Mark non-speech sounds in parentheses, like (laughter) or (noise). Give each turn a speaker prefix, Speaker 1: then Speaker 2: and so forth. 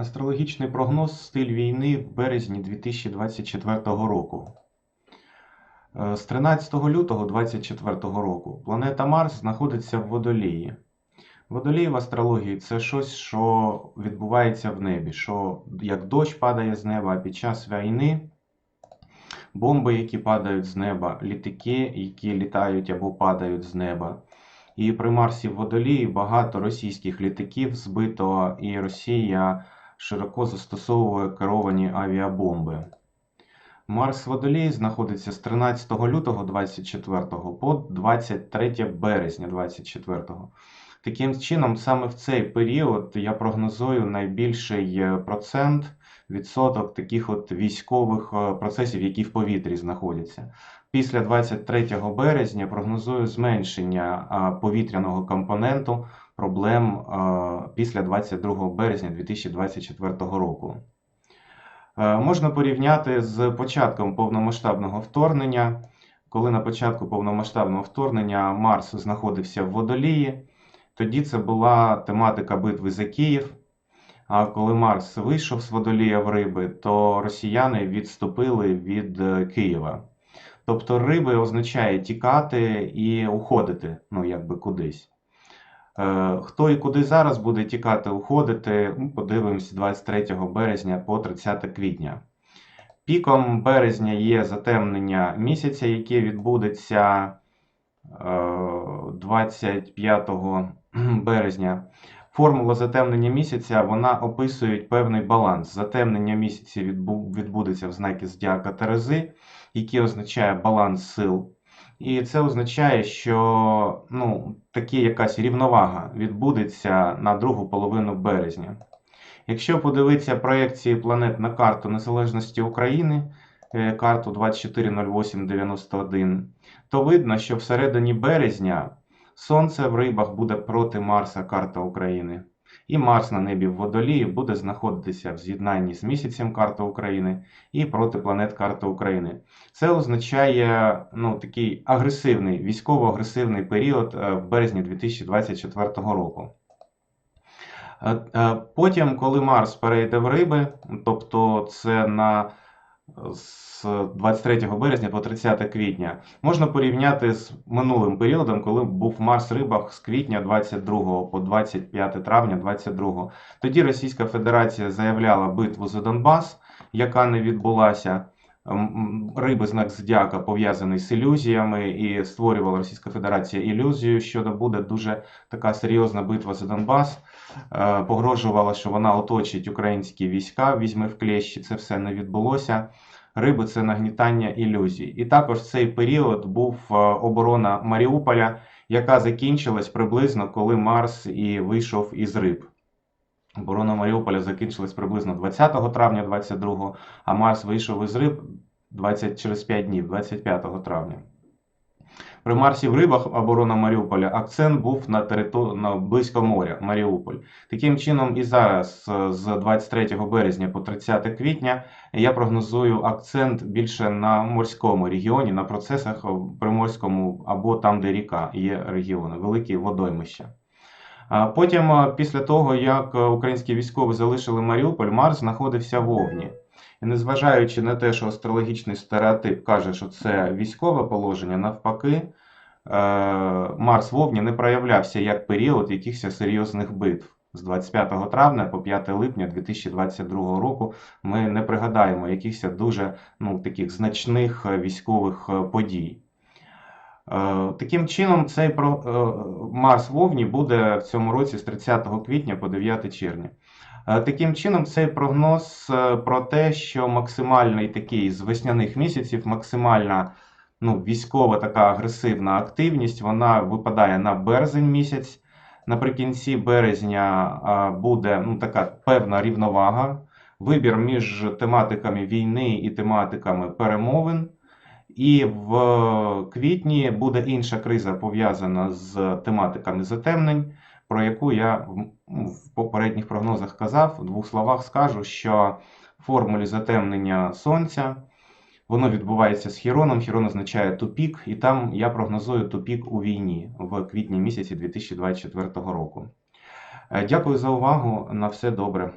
Speaker 1: Астрологічний прогноз стиль війни в березні 2024 року. Е, З 13 лютого 2024 року планета Марс знаходиться в Водолії. Водолій в астрології це щось, що відбувається в небі, що як дощ падає з неба, під час війни бомби, які падають з неба, літаки, які літають або падають з неба. І при Марсі в Водолії багато російських літаків збито, і Росія широко застосовує керовані авіабомби. Марс в Водолії знаходиться з 13 лютого 24 по 23 березня 24. Таким чином, саме в цей період я прогнозую найбільший е, процент відсоток таких от військових е, процесів, які в повітрі знаходяться. Після 23 березня прогнозую зменшення повітряного компоненту проблем після 22 березня 2024 року. Е, Можна порівняти з початком повномасштабного вторгнення, коли на початку повномасштабного вторгнення Марс знаходився в Водолії. Тоді це була тематика битви за Київ. А коли Марс вийшов з Водолія в Риби, то росіяни відступили від е, Києва. Тобто риби означає тікати і уходити, ну якби кудись. Е, Хто і куди зараз буде тікати, уходити, подивимось 23 березня по 30 квітня. Піком березня є затемнення місяця, яке відбудеться е, 25 (clears throat) березня. Формула затемнення місяця вона описує певний баланс. Затемнення місяця відбу- відбудеться в знакі Зодіака Терези, який означає баланс сил. І це означає, що ну, такі якась рівновага відбудеться на другу половину березня. Якщо подивитися проекції планет на карту Незалежності України, е, карту 240891, то видно, що всередині березня Сонце в рибах буде проти Марса, карта України. І Марс на небі в Водолії буде знаходитися в з'єднанні з місяцем карта України і проти планет карта України. Це означає ну, такий агресивний, військово-агресивний період е, в березні 2024 року. Е, е, Потім, коли Марс перейде в риби, тобто це на з 23 березня по 30 квітня, можна порівняти з минулим періодом, коли був Марс рибах з квітня 22 по 25 травня 22. Тоді Російська Федерація заявляла битву за Донбас, яка не відбулася. Риби знак зодіака пов'язаний з ілюзіями, і створювала Російська Федерація ілюзію, що буде дуже така серйозна битва за Донбас. Е, Погрожувала, що вона оточить українські війська, візьме в клещі. Це все не відбулося. Риби це нагнітання ілюзій. І також цей період був е, оборона Маріуполя, яка закінчилась приблизно коли Марс і вийшов із риб. Оборона Маріуполя закінчилась приблизно 20 травня 22, а Марс вийшов із риб 20, через 5 днів, 25 травня. При Марсі в рибах оборона Маріуполя акцент був на територ... на близько моря Маріуполь. Таким чином, і зараз е, з 23 березня по 30 квітня я прогнозую акцент більше на морському регіоні, на процесах в приморському або там, де ріка є регіони, великі водоймища. Потім, після того, як е, українські військові залишили Маріуполь, Марс знаходився в Овні. І незважаючи на те, що астрологічний стереотип каже, що це військове положення, навпаки, е, Марс в Овні не проявлявся як період якихось серйозних битв. З 25 травня по 5 липня 2022 року ми не пригадаємо якихось дуже ну, таких значних е, військових подій. Е, Таким чином, цей е, Марс в Овні буде в цьому році з 30 квітня по 9 червня. Е, Таким чином, цей прогноз про те, що максимальний такий з весняних місяців, максимальна ну, військова така агресивна активність, вона випадає на березень місяць. Наприкінці березня буде ну, така певна рівновага, вибір між тематиками війни і тематиками перемовин. І в квітні буде інша криза пов'язана з тематиками затемнень, про яку я в попередніх прогнозах казав. В двох словах скажу, що в формулі затемнення сонця воно відбувається з Хіроном. Хірон означає тупік, і там я прогнозую тупік у війні в квітні місяці 2024 року. Е, Дякую за увагу. На все добре.